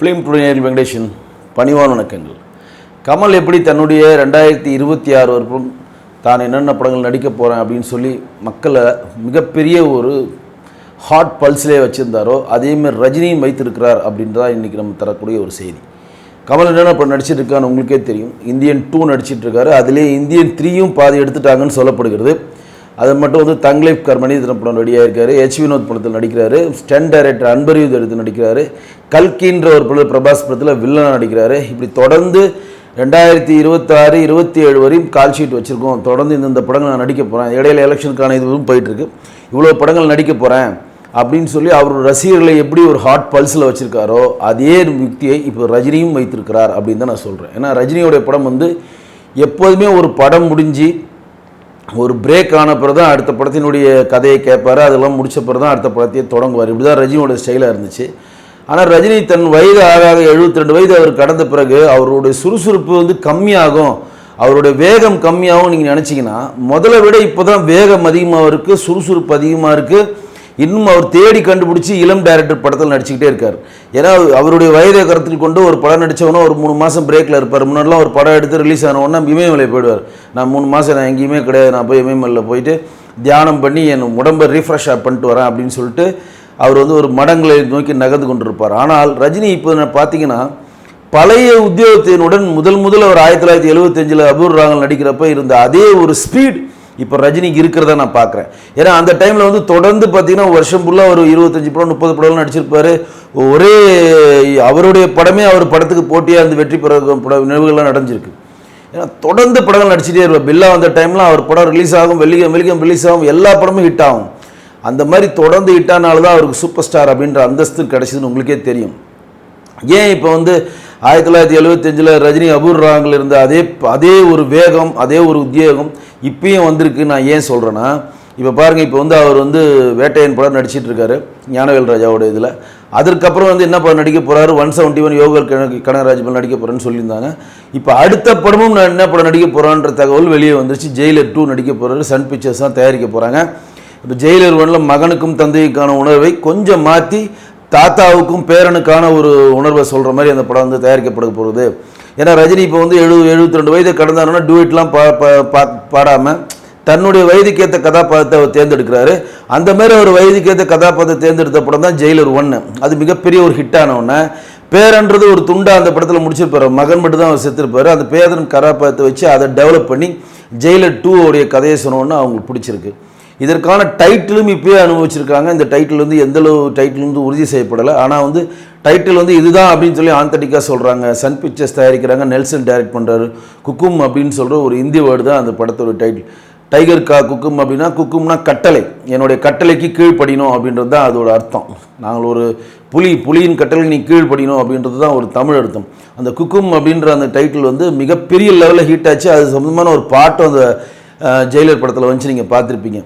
Film டுடேனியர் Venkatesan பணிவான வணக்கங்கள். கமல் எப்படி தன்னுடைய ரெண்டாயிரத்தி இருபத்தி ஆறு வரைக்கும் தான் என்னென்ன படங்கள் நடிக்க போகிறேன் அப்படின்னு சொல்லி மக்களை மிகப்பெரிய ஒரு ஹாட் பல்ஸ்லேயே வச்சுருந்தாரோ அதேமாதிரி ரஜினியும் வைத்திருக்கிறார் அப்படின்றதா இன்றைக்கி நம்ம தரக்கூடிய ஒரு செய்தி. கமல் என்னென்ன படம் நடிச்சிட்டு இருக்கான்னு உங்களுக்கே தெரியும். இந்தியன் டூ நடிச்சிட்டு அதிலே இந்தியன் த்ரீயும் பாதி எடுத்துட்டாங்கன்னு சொல்லப்படுகிறது. அது மட்டும் வந்து தங்லீஃப் கர்மணி படம் ரெடியாக இருக்காரு ஹெச் வினோத் படத்தில் நடிக்கிறாரு. ஸ்டன் டைரக்டர் அன்பரியூத் எடுத்து நடிக்கிறாரு. கல்கின்ற ஒரு படம் பிரபாஸ் படத்தில் வில்லனாக நடிக்கிறாரு. இப்படி தொடர்ந்து ரெண்டாயிரத்தி இருபத்தாறு இருபத்தி ஏழு வரையும் கால் ஷீட் வச்சுருக்கோம். தொடர்ந்து இந்தந்த படங்கள் நான் நடிக்க போகிறேன் இடையில எலெக்ஷனுக்கான இதுவும் போயிட்டுருக்கு. இவ்வளோ படங்கள் நடிக்க போகிறேன் அப்படின்னு சொல்லி அவர் ரசிகர்களை எப்படி ஒரு ஹாட் பல்ஸில் வச்சுருக்காரோ அதே யுக்தியை இப்போ ரஜினியும் வைத்திருக்கிறார் அப்படின்னு தான் நான் சொல்கிறேன் ஏன்னா ரஜினியோடைய படம் வந்து எப்போதுமே ஒரு படம் முடிஞ்சு ஒரு பிரேக் ஆன பிறகு தான் அடுத்த படத்தினுடைய கதையை கேட்பார். அதெல்லாம் முடித்த பிறகு தான் அடுத்த படத்தையே தொடங்குவார். இப்படி தான் ரஜினியோட ஸ்டைலாக இருந்துச்சு. ஆனால் ரஜினி தன் வயது ஆக ஆக எழுபத்தி ரெண்டு வயது அவர் கடந்த பிறகு அவருடைய சுறுசுறுப்பு வந்து கம்மியாகும். அவருடைய வேகம் கம்மியாகும் நீங்கள் நினச்சிங்கன்னா முதல்ல விட இப்போ தான் வேகம் அதிகமாக இருக்குது சுறுசுறுப்பு அதிகமாக இருக்குது இன்னும் அவர் தேடி கண்டுபிடிச்சி இளம் டைரக்டர் படத்தில் நடிச்சுக்கிட்டே இருக்கார். ஏன்னா அவருடைய வயதை கருத்தில் கொண்டு ஒரு படம் நடித்தவொன்னே ஒரு மூணு மாதம் பிரேக்கில் இருப்பார். முன்னாடிலாம் ஒரு படம் எடுத்து ரிலீஸ் ஆனவொன்னே இமயமலை போயிடுவார். நான் மூணு மாதம் நான் எங்கேயுமே கிடையாது. நான் போய் இமயமலையில் போயிட்டு தியானம் பண்ணி என் உடம்பை ரீஃப்ரெஷ் பண்ணிட்டு வரேன் அப்படின்னு சொல்லிட்டு அவர் வந்து ஒரு மடங்களை நோக்கி நகர்ந்து கொண்டிருப்பார். ஆனால் ரஜினி இப்போ நான் பார்த்தீங்கன்னா பழைய உத்தியோகத்தினுடன் முதல் முதல் அவர் ஆயிரத்தி தொள்ளாயிரத்தி எழுபத்தஞ்சில் அபூர் ராகல் நடிக்கிறப்ப இருந்த அதே ஒரு ஸ்பீட் இப்போ ரஜினிக்கு இருக்கிறத நான் பார்க்குறேன். ஏன்னா அந்த டைமில் வந்து தொடர்ந்து பார்த்தீங்கன்னா வருஷம் ஃபுல்லாக ஒரு இருபத்தஞ்சி படம் முப்பது படம்லாம் நடிச்சிருப்பார். ஒரே அவருடைய படமே அவர் படத்துக்கு போட்டியாக இருந்து வெற்றி பெற பட நினைவுகள்லாம் நடந்திருக்கு. ஏன்னா தொடர்ந்து படங்கள் நடிச்சிட்டே இருப்பார் பில்லா வந்த டைம்லாம் அவர் படம் ரிலீஸ் ஆகும் வெள்ளிக்கம் வெள்ளிக்கம் ரிலீஸ் ஆகும் எல்லா படமும் ஹிட் ஆகும். அந்த மாதிரி தொடர்ந்து ஹிட்டானால தான் அவருக்கு சூப்பர் ஸ்டார் அப்படின்ற அந்தஸ்து கிடச்சிதுன்னு உங்களுக்கே தெரியும். ஏன் இப்போ வந்து ஆயிரத்தி தொள்ளாயிரத்தி எழுபத்தஞ்சில் ரஜினி அபூர் ராங்கில் இருந்த அதே அதே ஒரு வேகம் அதே ஒரு உத்வேகம் இப்பயும் வந்திருக்கு. நான் ஏன் சொல்கிறேன்னா இப்போ பாருங்கள் இப்போ வந்து அவர் வந்து வேட்டையன் படம் நடிச்சிட்டு இருக்காரு ஞானவேல் ராஜாவோட இதில். அதற்கப்புறம் வந்து என்ன படம் நடிக்க போகிறாரு ஒன் செவன்ட்டி ஒன் யோகர் கனகராஜ் படம் நடிக்க போகிறேன்னு சொல்லியிருந்தாங்க. இப்போ அடுத்த படமும் நான் என்ன படம் நடிக்க போகிறான்ற தகவல் வெளியே வந்துருச்சு. ஜெயிலர் டூ நடிக்க போகிறாரு சன் பிக்சர்ஸ் தான் தயாரிக்க போகிறாங்க இப்போ ஜெயிலர் ஒன்றில் மகனுக்கும் தந்தைக்கான உணர்வை கொஞ்சம் மாற்றி தாத்தாவுக்கும் பேரனுக்கான ஒரு உணர்வை சொல்கிற மாதிரி அந்த படம் வந்து தயாரிக்கப்பட போகிறது ஏன்னா ரஜினி இப்போ வந்து எழு எழுபத்தி ரெண்டு வயது கடந்தாருன்னா டூயிட்லாம் பா பா பாடாமல் தன்னுடைய வயதுக்கேற்ற கதாபாத்திரத்தை அவர் தேர்ந்தெடுக்கிறாரு. அந்த மாதிரி அவர் வயதுக்கேற்ற கதாபாத்திரத்தை தேர்ந்தெடுத்த படம் தான் ஜெயிலர் ஒன்று அது மிகப்பெரிய ஒரு ஹிட்டான ஆனவுடனே பேரன்றது ஒரு துண்டா அந்த படத்தில் முடிச்சிருப்பார். மகன் மட்டும் தான் அவர் செத்துருப்பார். அந்த பேரன் கதாபாத்திரத்தை வச்சு அதை டெவலப் பண்ணி ஜெயிலர் டூ உடைய கதையை சொன்னோன்னு அவங்களுக்கு பிடிச்சிருக்கு. இதற்கான டைட்டிலும் இப்போயே அனுபவிச்சிருக்காங்க. இந்த டைட்டில் வந்து எந்தளவு டைட்டில் வந்து உறுதி செய்யப்படலை. ஆனால் வந்து டைட்டில் வந்து இதுதான் அப்படின்னு சொல்லி ஆந்தடிக்காக சொல்கிறாங்க சன் பிக்சர்ஸ் தயாரிக்கிறாங்க. நெல்சன் டைரக்ட் பண்ணுறாரு குக்கும் அப்படின்னு சொல்கிற ஒரு இந்தி வேர்டு தான் அந்த படத்தோட டைட்டில். டைகர் கா குக்கும் அப்படின்னா குக்கும்னா கட்டளை. என்னுடைய கட்டளைக்கு கீழ்ப்படினோம் அப்படின்றது தான் அதோட அர்த்தம். நாங்கள் ஒரு புலி புலியின் கட்டளை நீ கீழ்ப்படினோம் அப்படின்றது தான் ஒரு தமிழ் அர்த்தம். அந்த குக்கும் அப்படின்ற அந்த டைட்டில் வந்து மிகப்பெரிய லெவலில் ஹீட் ஆச்சு. அது சம்மந்தமான ஒரு பாட்டும் அந்த ஜெயிலர் படத்தில் வந்துச்சு நீங்கள் பார்த்துருப்பீங்க.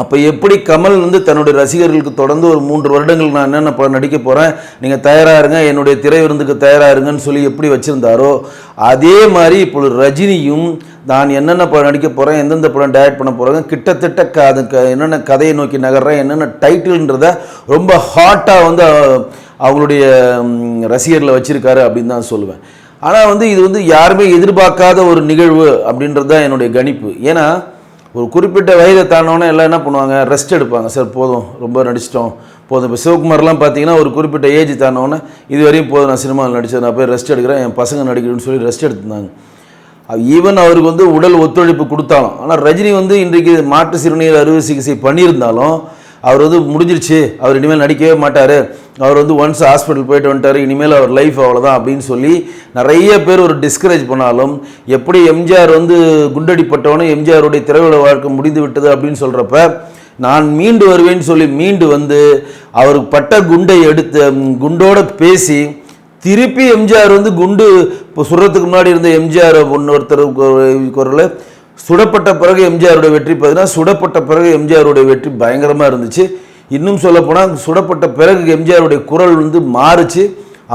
அப்போ எப்படி கமல் வந்து தன்னுடைய ரசிகர்களுக்கு தொடர்ந்து ஒரு மூன்று வருடங்கள் நான் என்னென்ன படம் நடிக்க போகிறேன் நீங்கள் தயாராக இருங்க என்னுடைய திரை விருந்துக்கு தயாராக இருங்கன்னு சொல்லி எப்படி வச்சுருந்தாரோ அதே மாதிரி இப்பொழுது ரஜினியும் நான் என்னென்ன படம் நடிக்க போகிறேன் எந்தெந்த படம் டைரக்ட் பண்ண போகிறேன் கிட்டத்தட்ட க அது க என்னென்ன கதையை நோக்கி நகர்றேன் என்னென்ன டைட்டில்ன்றத ரொம்ப ஹாட்டாக வந்து அவங்களுடைய ரசிகரில் ரசிகர்களை வச்சுருக்காரு அப்படின்னு தான் சொல்லுவேன். ஆனால் வந்து இது வந்து யாருமே எதிர்பார்க்காத ஒரு நிகழ்வு அப்படின்றது தான் என்னுடைய கணிப்பு. ஏன்னா ஒரு குறிப்பிட்ட வயதை தாண்டவொன்னே எல்லாம் என்ன பண்ணுவாங்க? ரெஸ்ட் எடுப்பாங்க. சார் போதும். ரொம்ப நடிச்சிட்டோம். போதும். இப்போ சிவகுமார்லாம் பார்த்தீங்கன்னா ஒரு குறிப்பிட்ட ஏஜ் தாண்டோன்னே இது வரையும் போதும். நான் சினிமாவில் நடித்தேன் நான் போய் ரெஸ்ட் எடுக்கிறேன். என் பசங்க நடிக்கணும்னு சொல்லி ரெஸ்ட் எடுத்திருந்தாங்க. ஈவன் அவருக்கு வந்து உடல் ஒத்துழைப்பு கொடுத்தாலும் ஆனால் ரஜினி வந்து இன்றைக்கு மாற்று சிறுநீர் அறுவை சிகிச்சை பண்ணியிருந்தாலும் அவர் வந்து முடிஞ்சிருச்சு. அவர் இனிமேல் நடிக்கவே மாட்டார். அவர் வந்து ஒன்ஸ் ஹாஸ்பிட்டல் போயிட்டு வந்துட்டார் இனிமேல் அவர் லைஃப் அவ்வளோதான் அப்படின்னு சொல்லி நிறைய பேர் ஒரு டிஸ்கரேஜ் பண்ணாலும் எப்படி எம்ஜிஆர் வந்து குண்டடிப்பட்டவனும் எம்ஜிஆருடைய திரையுலக வாழ்க்கை முடிந்து விட்டது அப்படின்னு சொல்கிறப்ப நான் மீண்டு வருவேன்னு சொல்லி மீண்டு வந்து அவருக்கு பட்ட குண்டை எடுத்து குண்டோட பேசி திருப்பி எம்ஜிஆர் வந்து குண்டு இப்போ சுடுறதுக்கு முன்னாடி இருந்த எம்ஜிஆர் ஒருத்தர் குரல் சுடப்பட்ட பிறகு எம்ஜிஆருடைய வெற்றி பார்த்தீங்கன்னா சுடப்பட்ட பிறகு எம்ஜிஆருடைய வெற்றி பயங்கரமாக இருந்துச்சு. இன்னும் சொல்லப்போனால் சுடப்பட்ட பிறகு எம்ஜிஆருடைய குரல் வந்து மாறுச்சு.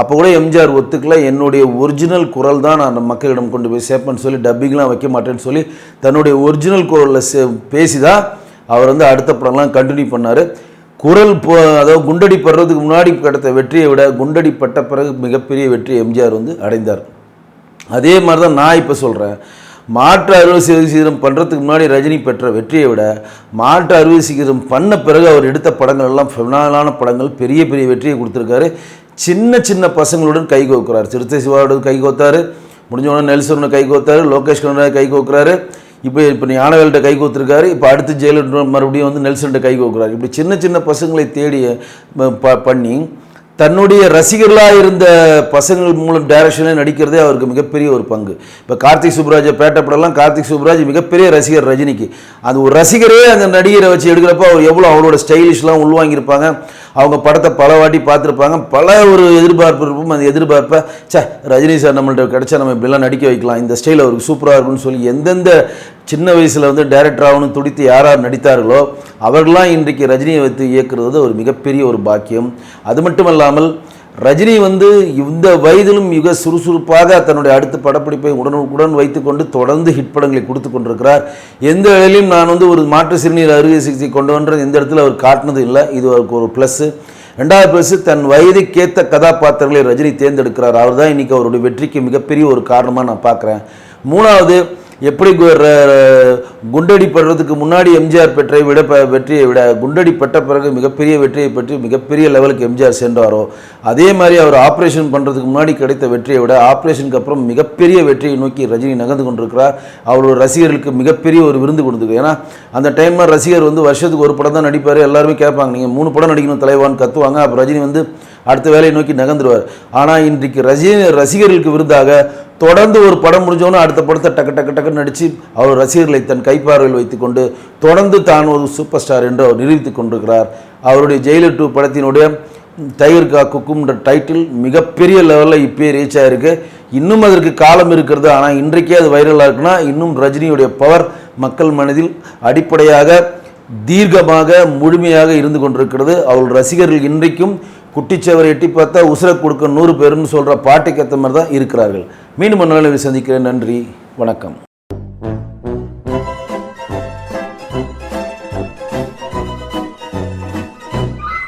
அப்போ கூட எம்ஜிஆர் ஒத்துக்கல. என்னுடைய ஒரிஜினல் குரல் தான் நான் மக்களிடம் கொண்டு போய் சேர்ப்பேன்னு சொல்லி டப்பிங்லாம் வைக்க மாட்டேன்னு சொல்லி தன்னுடைய ஒரிஜினல் குரலில் சே பேசி தான் அவர் வந்து அடுத்த படம்லாம் கண்டினியூ பண்ணார். குரல் போ அதாவது குண்டடி படுறதுக்கு முன்னாடி கிடைத்த வெற்றியை விட குண்டடி பட்ட பிறகு மிகப்பெரிய வெற்றி எம்ஜிஆர் வந்து அடைந்தார். அதே மாதிரி தான் நான் இப்போ சொல்கிறேன் மாற்று அறுவை சதவீதம் பண்ணுறதுக்கு முன்னாடி ரஜினி பெற்ற வெற்றியை விட மாற்று அறுவை சிகிச்சை பண்ண பிறகு அவர் எடுத்த படங்கள் எல்லாம் ஃபினாலான படங்கள் பெரிய பெரிய வெற்றியை கொடுத்துருக்காரு. சின்ன சின்ன பசங்களுடன் கை கோக்குறார். சிறுத்தை சிவாவோட கை கோத்தாரு. முடிஞ்ச உடனே கை கோத்தாரு. லோகேஷ் கனகராஜ் கை கோக்குறாரு. இப்போ இப்போ ஞானவேல்கிட்ட கை கோத்துருக்காரு. இப்போ அடுத்து ஜெயலலிதா மறுபடியும் வந்து நெல்சன்கிட்ட கை கோக்குறாரு. இப்படி சின்ன சின்ன பசங்களை தேடி ப பண்ணி தன்னுடைய ரசிகர்களாக இருந்த பசங்கள் மூலம் டைரக்ஷனில் நடிக்கிறதே அவருக்கு மிகப்பெரிய ஒரு பங்கு. இப்போ கார்த்திக் சுப்ராஜை பேட்ட படம்லாம் கார்த்திக் சுப்ராஜ் மிகப்பெரிய ரசிகர் ரஜினிக்கு. அது ஒரு ரசிகரே அந்த நடிகரை வச்சு எடுக்கிறப்ப அவர் எவ்வளோ அவரோட ஸ்டைலிஷ்லாம் உள்வாங்கியிருப்பாங்க. அவங்க படத்தை பல வாட்டி பார்த்துருப்பாங்க. பல ஒரு எதிர்பார்ப்பு இருக்கும் அந்த எதிர்பார்ப்பை சே ரஜினி சார் நம்மள்ட்ட கிடைச்சா நம்ம இப்படிலாம் நடிக்க வைக்கலாம். இந்த ஸ்டைல் அவருக்கு சூப்பராக இருக்கும்னு சொல்லி எந்தெந்த சின்ன வயசில் வந்து டைரக்டர் ஆகணும் துடித்து யார் யார் நடித்தார்களோ அவர்களாம் இன்றைக்கு ரஜினியை வைத்து இயக்குறது வந்து ஒரு மிகப்பெரிய ஒரு பாக்கியம். அது மட்டும் இல்லாமல் ரஜினி வந்து இந்த வயதிலும் மிக சுறுசுறுப்பாக தன்னுடைய அடுத்த படப்பிடிப்பை உடனுக்குடன் வைத்துக்கொண்டு தொடர்ந்து ஹிட் படங்களை கொடுத்து கொண்டிருக்கிறார். எந்த வேளையிலும் நான் வந்து ஒரு மாற்று சிறுநீர் அறுவை சிகிச்சை கொண்டு வந்த எந்த இடத்துல அவர் காட்டினது இல்லை. இது அவருக்கு ஒரு ப்ளஸ்ஸு ரெண்டாவது பிளஸ் தன் வயதுக்கேற்ற கதாபாத்திரங்களை ரஜினி தேர்ந்தெடுக்கிறார். அவர் தான் இன்றைக்கி அவருடைய வெற்றிக்கு மிகப்பெரிய ஒரு காரணமாக நான் பார்க்குறேன். மூணாவது எப்படி குண்டடிப்படுறதுக்கு குண்டடி படுறதுக்கு முன்னாடி எம்ஜிஆர் பெற்றை விட வெற்றியை விட குண்டடிப்பட்ட பிறகு மிகப்பெரிய வெற்றியை பெற்று மிகப்பெரிய லெவலுக்கு எம்ஜிஆர் சென்றாரோ அதே மாதிரி அவர் ஆப்ரேஷன் பண்ணுறதுக்கு முன்னாடி கிடைத்த வெற்றியை விட ஆப்ரேஷனுக்கு அப்புறம் மிகப்பெரிய வெற்றியை நோக்கி ரஜினி நகர்ந்து கொண்டிருக்கிறார். அவரோட ரசிகர்களுக்கு மிகப்பெரிய ஒரு விருந்து கொடுத்துருக்கு ஏன்னா அந்த டைமில் ரசிகர் வந்து வருஷத்துக்கு ஒரு படம் தான் நடிப்பார். எல்லாருமே கேட்பாங்க நீங்கள் மூணு படம் நடிக்கணும் தலைவான்னு கத்துவாங்க. அப்போ ரஜினி வந்து அடுத்த வேலையை நோக்கி நகர்ந்துருவார் ஆனால் இன்றைக்கு ரஜினி ரசிகர்களுக்கு விருந்தாக தொடர்ந்து ஒரு படம் முடிஞ்சோன்னு அடுத்த படத்தை டக்கு டக்கு டக்குன்னு நடித்து அவர் ரசிகர்களை தன் கைப்பார்வையில் வைத்துக்கொண்டு தொடர்ந்து தான் ஒரு சூப்பர் ஸ்டார் என்று அவர் நிரூபித்துக் கொண்டிருக்கிறார். அவருடைய ஜெயிலர் டூ படத்தினுடைய டைகர் கா குக்கும்ன்ற டைட்டில் மிகப்பெரிய லெவலில் இப்போயே ரீச் ஆகிருக்கு இன்னும் அதற்கு காலம் இருக்கிறது. ஆனால் இன்றைக்கே அது வைரலாக இருக்குன்னா இன்னும் ரஜினியுடைய பவர் மக்கள் மனதில் அடிப்படையாக தீர்க்கமாக முழுமையாக இருந்து கொண்டிருக்கிறது. அவள் ரசிகர்கள் இன்றைக்கும் குட்டிச்சவரை எட்டி பார்த்தா உசுர கொடுக்க நூறு பேருன்னு சொல்கிற பாட்டுக்கு ஏற்ற மாதிரி தான் இருக்கிறார்கள். மீண்டும் நல்ல சந்திக்கிறேன். நன்றி. வணக்கம்.